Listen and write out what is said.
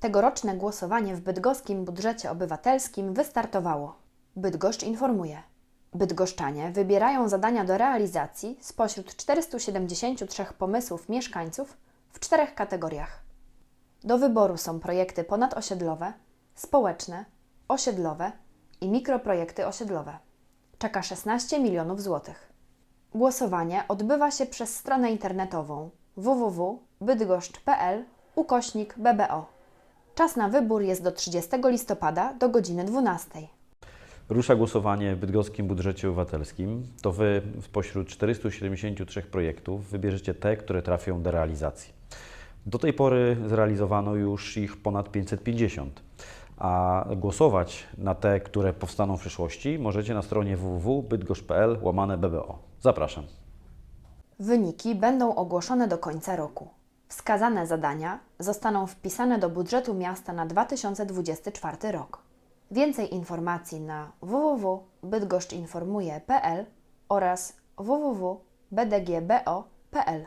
Tegoroczne głosowanie w bydgoskim budżecie obywatelskim wystartowało. Bydgoszcz informuje. Bydgoszczanie wybierają zadania do realizacji spośród 473 pomysłów mieszkańców w czterech kategoriach. Do wyboru są projekty ponadosiedlowe, społeczne, osiedlowe i mikroprojekty osiedlowe. Czeka 16 milionów złotych. Głosowanie odbywa się przez stronę internetową www.bydgoszcz.pl ukośnik BBO. Czas na wybór jest do 30 listopada do godziny 12. Rusza głosowanie w bydgoskim budżecie obywatelskim. To Wy spośród 473 projektów wybierzecie te, które trafią do realizacji. Do tej pory zrealizowano już ich ponad 550, a głosować na te, które powstaną w przyszłości możecie na stronie www.bydgoszcz.pl łamane BBO. Zapraszam. Wyniki będą ogłoszone do końca roku. Wskazane zadania zostaną wpisane do budżetu miasta na 2024 rok. Więcej informacji na www.bydgoszczynformuje.pl oraz www.bdgbo.pl